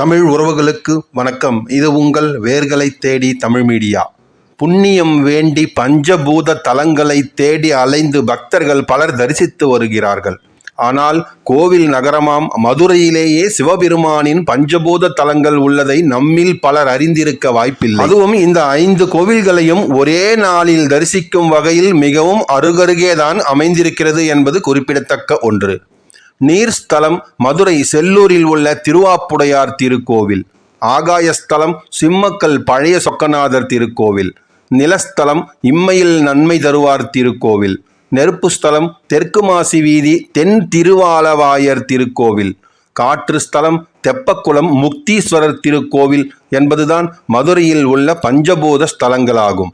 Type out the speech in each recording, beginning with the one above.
தமிழ் உறவுகளுக்கு வணக்கம். இது உங்கள் வேர்களை தேடி தமிழ் மீடியா. புண்ணியம் வேண்டி பஞ்சபூத தலங்களை தேடி அலைந்து பக்தர்கள் பலர் தரிசித்து வருகிறார்கள். ஆனால் கோவில் நகரமாம் மதுரையிலேயே சிவபெருமானின் பஞ்சபூத தலங்கள் உள்ளதை நம்மில் பலர் அறிந்திருக்க வாய்ப்பில்லை. அதுவும் இந்த ஐந்து கோவில்களையும் ஒரே நாளில் தரிசிக்கும் வகையில் மிகவும் அருகருகேதான் அமைந்திருக்கிறது என்பது குறிப்பிடத்தக்க ஒன்று. நீர்ஸ்தலம் மதுரை செல்லூரில் உள்ள திருவாப்புடையார் திருக்கோவில். ஆகாயஸ்தலம் சிம்மக்கல் பழைய சொக்கநாதர் திருக்கோவில். நிலஸ்தலம் இம்மையில் நன்மை தருவார் திருக்கோவில். நெருப்பு ஸ்தலம் தெற்கு மாசி வீதி தென் திருவாலவாயர் திருக்கோவில். காற்று ஸ்தலம் தெப்பக்குளம் முக்தீஸ்வரர் திருக்கோவில் என்பதுதான் மதுரையில் உள்ள பஞ்சபூத ஸ்தலங்களாகும்.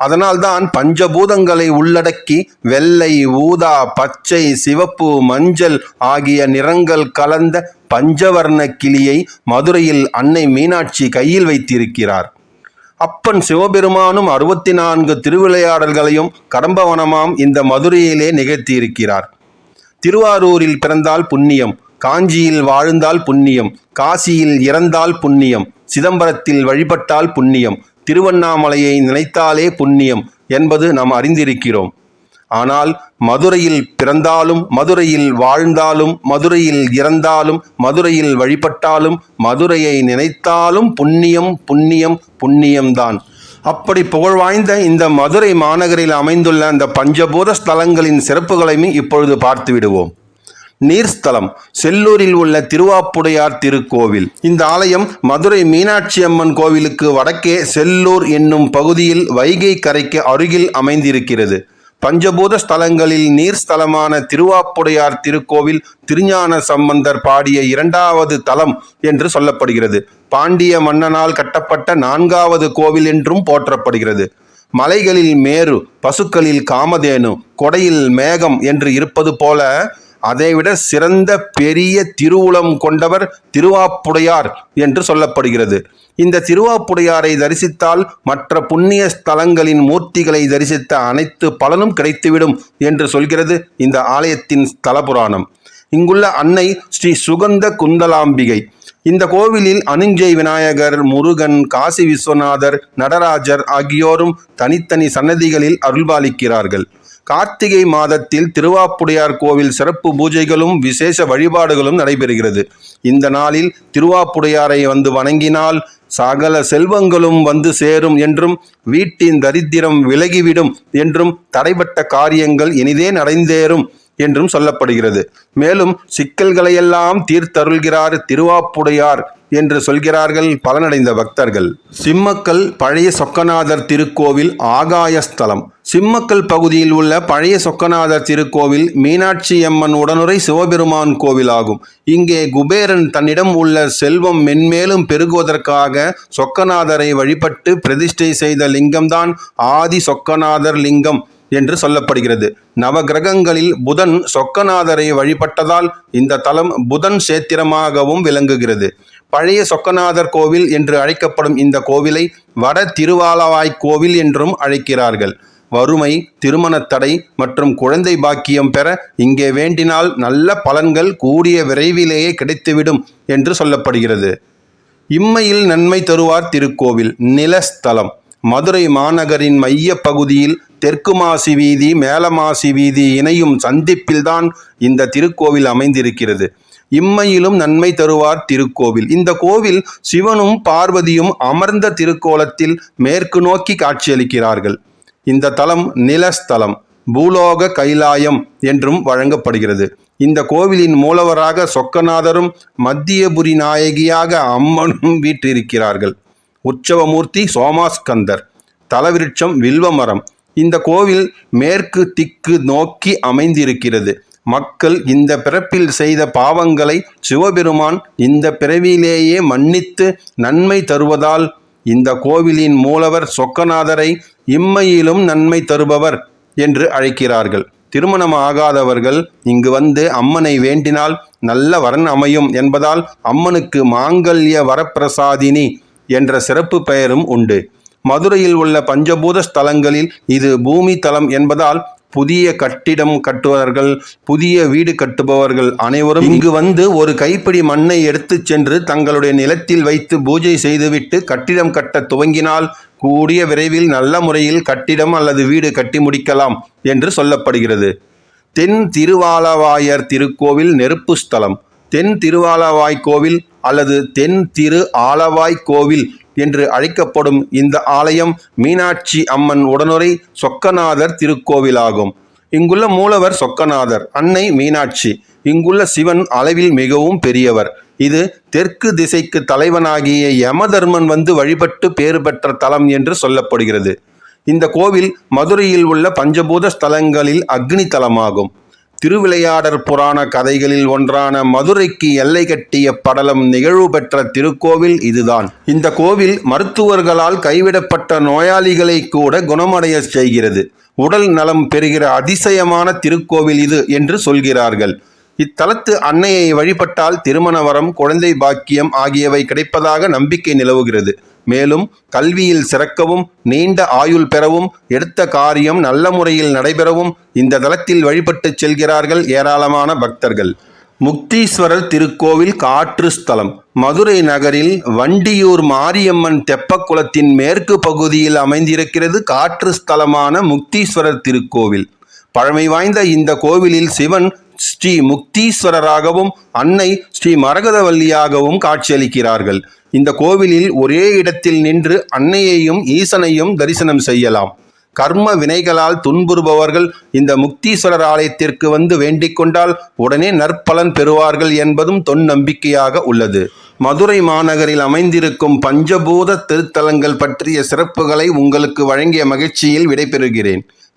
அதனால்தான் பஞ்சபூதங்களை உள்ளடக்கி வெள்ளை ஊதா பச்சை சிவப்பு மஞ்சள் ஆகிய நிறங்கள் கலந்த பஞ்சவர்ண கிளியை மதுரையில் அன்னை மீனாட்சி கையில் வைத்திருக்கிறார். அப்பன் சிவபெருமானும் அறுபத்தி நான்கு திருவிளையாடல்களையும் கடம்பவனமாம் இந்த மதுரையிலே நிகழ்த்தியிருக்கிறார். திருவாரூரில் பிறந்தால் புண்ணியம் காஞ்சியில் வாழ்ந்தால் புண்ணியம் காசியில் இறந்தால் புண்ணியம் சிதம்பரத்தில் வழிபட்டால் புண்ணியம். திருவண்ணாமலையை நினைத்தாலே புண்ணியம் என்பது நாம் அறிந்திருக்கிறோம். ஆனால் மதுரையில் பிறந்தாலும் மதுரையில் வாழ்ந்தாலும் மதுரையில் இறந்தாலும் மதுரையில் வழிபட்டாலும் மதுரையை நினைத்தாலும் புண்ணியம் புண்ணியம் புண்ணியம்தான் அப்படி புகழ்வாய்ந்த இந்த மதுரை மாநகரில் அமைந்துள்ள அந்த பஞ்சபூத ஸ்தலங்களின் சிறப்புகளையும் இப்பொழுது பார்த்து விடுவோம். நீர்ஸ்தலம். செல்லூரில் உள்ள திருவாப்புடையார் திருக்கோவில். இந்த ஆலயம் மதுரை மீனாட்சி அம்மன் கோவிலுக்கு வடக்கே செல்லூர் என்னும் பகுதியில் வைகை கரைக்கு அருகில் அமைந்திருக்கிறது. பஞ்சபூத ஸ்தலங்களில் நீர் ஸ்தலமான திருவாப்புடையார் திருக்கோவில் திருஞான சம்பந்தர் பாடிய இரண்டாவது தலம் என்று சொல்லப்படுகிறது. பாண்டிய மன்னனால் கட்டப்பட்ட நான்காவது கோவில் என்றும் போற்றப்படுகிறது. மலைகளில் மேரு பசுக்களில் காமதேனு கொடையில் மேகம் என்று இருப்பது போல அதைவிட சிறந்த பெரிய திருவுளம் கொண்டவர் திருவாப்புடையார் என்று சொல்லப்படுகிறது. இந்த திருவாப்புடையாரை தரிசித்தால் மற்ற புண்ணிய ஸ்தலங்களின் மூர்த்திகளை தரிசித்த அனைத்து பலனும் கிடைத்துவிடும் என்று சொல்கிறது இந்த ஆலயத்தின் ஸ்தல புராணம் இங்குள்ள அன்னை ஸ்ரீ சுகந்த குந்தலாம்பிகை. இந்த கோவிலில் அனுஞ்சை விநாயகர் முருகன் காசி விஸ்வநாதர் நடராஜர் ஆகியோரும் தனித்தனி சன்னதிகளில் அருள்பாலிக்கிறார்கள். கார்த்திகை மாதத்தில் திருவாப்புடையார் கோவில் சிறப்பு பூஜைகளும் விசேஷ வழிபாடுகளும் நடைபெறுகிறது. இந்த நாளில் திருவாப்புடையாரை வந்து வணங்கினால் சகல செல்வங்களும் வந்து சேரும் என்றும் வீட்டின் தரித்திரம் விலகிவிடும் என்றும் தடைப்பட்ட காரியங்கள் இனிதே நடைந்தேறும் என்றும் சொல்லப்படுகிறது. மேலும் சிக்கல்களையெல்லாம் தீர்த்தருள்கிறார் திருவாப்புடையார் என்று சொல்கிறார்கள் பலனடைந்த பக்தர்கள். சிம்மக்கல் பழைய சொக்கநாதர் திருக்கோவில் ஆகாயஸ்தலம். சிம்மக்கல் பகுதியில் உள்ள பழைய சொக்கநாதர் திருக்கோவில் மீனாட்சி அம்மன் உடனுரை சிவபெருமான் கோவிலாகும். இங்கே குபேரன் தன்னிடம் உள்ள செல்வம் மென்மேலும் பெருகுவதற்காக சொக்கநாதரை வழிபட்டு பிரதிஷ்டை செய்த லிங்கம்தான் ஆதி சொக்கநாதர் லிங்கம். என்று சொல்லப்படுகிறது. நவகிரகங்களில் புதன் சொக்கநாதரை வழிபட்டதால் இந்த தலம் புதன் சேத்திரமாகவும் விளங்குகிறது. பழைய சொக்கநாதர் கோவில் என்று அழைக்கப்படும் இந்த கோவிலை வட திருவாலவாய் கோவில் என்றும் அழைக்கிறார்கள். வறுமை திருமணத் தடை மற்றும் குழந்தை பாக்கியம் பெற இங்கே வேண்டினால் நல்ல பலன்கள் கூடிய விரைவிலேயே கிடைத்துவிடும் என்று சொல்லப்படுகிறது. இம்மையில் நன்மை தருவார் திருக்கோவில் நிலஸ்தலம். மதுரை மாநகரின் மைய பகுதியில் தெற்கு மாசி வீதி மேலமாசி வீதி இணையும் சந்திப்பில்தான் இந்த திருக்கோவில் அமைந்திருக்கிறது. இம்மையிலும் நன்மை தருவார் திருக்கோவில். இந்த கோவில் சிவனும் பார்வதியும் அமர்ந்த திருக்கோலத்தில் மேற்கு நோக்கி காட்சியளிக்கிறார்கள். இந்த தலம் நிலஸ்தலம் பூலோக கைலாயம் என்றும் வழங்கப்படுகிறது. இந்த கோவிலின் மூலவராக சொக்கநாதரும் மத்தியபுரி நாயகியாக அம்மனும் வீற்றிருக்கிறார்கள். உற்சவமூர்த்தி சோமாஸ்கந்தர் தலவிருட்சம் வில்வமரம் இந்த கோவில் மேற்கு திக்கு நோக்கி அமைந்திருக்கிறது. மக்கள் இந்த பிறப்பில் செய்த பாவங்களை சிவபெருமான் இந்த பிறவியிலேயே மன்னித்து நன்மை தருவதால் இந்த கோவிலின் மூலவர் சொக்கநாதரை இம்மையிலும் நன்மை தருபவர் என்று அழைக்கிறார்கள். திருமணம் ஆகாதவர்கள் இங்கு வந்து அம்மனை வேண்டினால் நல்ல வரன் அமையும் என்பதால் அம்மனுக்கு மாங்கல்ய வரப்பிரசாதினி என்ற சிறப்பு பெயரும் உண்டு. மதுரையில் உள்ள பஞ்சபூத ஸ்தலங்களில் இது பூமி தலம் என்பதால் புதிய கட்டிடம் கட்டுபவர்கள் புதிய வீடு கட்டுபவர்கள் அனைவரும் இங்கு வந்து ஒரு கைப்பிடி மண்ணை எடுத்துச் சென்று தங்களுடைய நிலத்தில் வைத்து பூஜை செய்துவிட்டு கட்டிடம் கட்ட துவங்கினால் கூடிய விரைவில் நல்ல முறையில் கட்டிடம் அல்லது வீடு கட்டி முடிக்கலாம் என்று சொல்லப்படுகிறது. தென் திருவாலவாயர் திருக்கோவில் நெருப்பு ஸ்தலம். தென் திருவாலவாய் கோவில் அல்லது தென் திரு ஆலவாய் கோவில் என்று அழைக்கப்படும் இந்த ஆலயம் மீனாட்சி அம்மன் உடனுரை சொக்கநாதர் திருக்கோவிலாகும். இங்குள்ள மூலவர் சொக்கநாதர் அன்னை மீனாட்சி. இங்குள்ள சிவன் அளவில் மிகவும் பெரியவர். இது தெற்கு திசைக்கு தலைவனாகிய யமதர்மன் வந்து வழிபட்டு பேறு பெற்ற தலம் என்று சொல்லப்படுகிறது. இந்த கோவில் மதுரையில் உள்ள பஞ்சபூத ஸ்தலங்களில் அக்னி தலமாகும். திருவிளையாடற் புராண கதைகளில் ஒன்றான மதுரைக்கு எல்லை கட்டிய படலம் நிகழ்வு பெற்ற திருக்கோவில் இதுதான். இந்த கோவில் மருத்துவர்களால் கைவிடப்பட்ட நோயாளிகளை கூட குணமடைய செய்கிறது. உடல் நலம் பெறுகிற அதிசயமான திருக்கோவில் இது என்று சொல்கிறார்கள். இத்தலத்து அன்னையை வழிபட்டால் திருமண வரம் குழந்தை பாக்கியம் ஆகியவை கிடைப்பதாக நம்பிக்கை நிலவுகிறது. மேலும் கல்வியில் சிறக்கவும் நீண்ட ஆயுள் பெறவும் எடுத்த காரியம் நல்ல முறையில் நடைபெறவும் இந்த தலத்தில் வழிபட்டுச் செல்கிறார்கள் ஏராளமான பக்தர்கள். முக்தீஸ்வரர் திருக்கோவில் காற்று ஸ்தலம். மதுரை நகரில் வண்டியூர் மாரியம்மன் தெப்பக்குளத்தின் மேற்கு பகுதியில் அமைந்திருக்கிறது காற்று ஸ்தலமான முக்தீஸ்வரர் திருக்கோவில். பழமை வாய்ந்த இந்த கோவிலில் சிவன் ஸ்ரீ முக்தீஸ்வரராகவும் அன்னை ஸ்ரீ மரகதவல்லியாகவும் காட்சியளிக்கிறார்கள். இந்த கோவிலில் ஒரே இடத்தில் நின்று அன்னையையும் ஈசனையும் தரிசனம் செய்யலாம். கர்ம வினைகளால் துன்புறுபவர்கள் இந்த முக்தீஸ்வரர் ஆலயத்திற்கு வந்து வேண்டிக் கொண்டால் உடனே நற்பலன் பெறுவார்கள் என்பதும் தொன் நம்பிக்கையாக உள்ளது. மதுரை மாநகரில் அமைந்திருக்கும் பஞ்சபூத திருத்தலங்கள் பற்றிய சிறப்புகளை உங்களுக்கு வழங்கிய மகிழ்ச்சியில் விடைபெறுகிறேன்.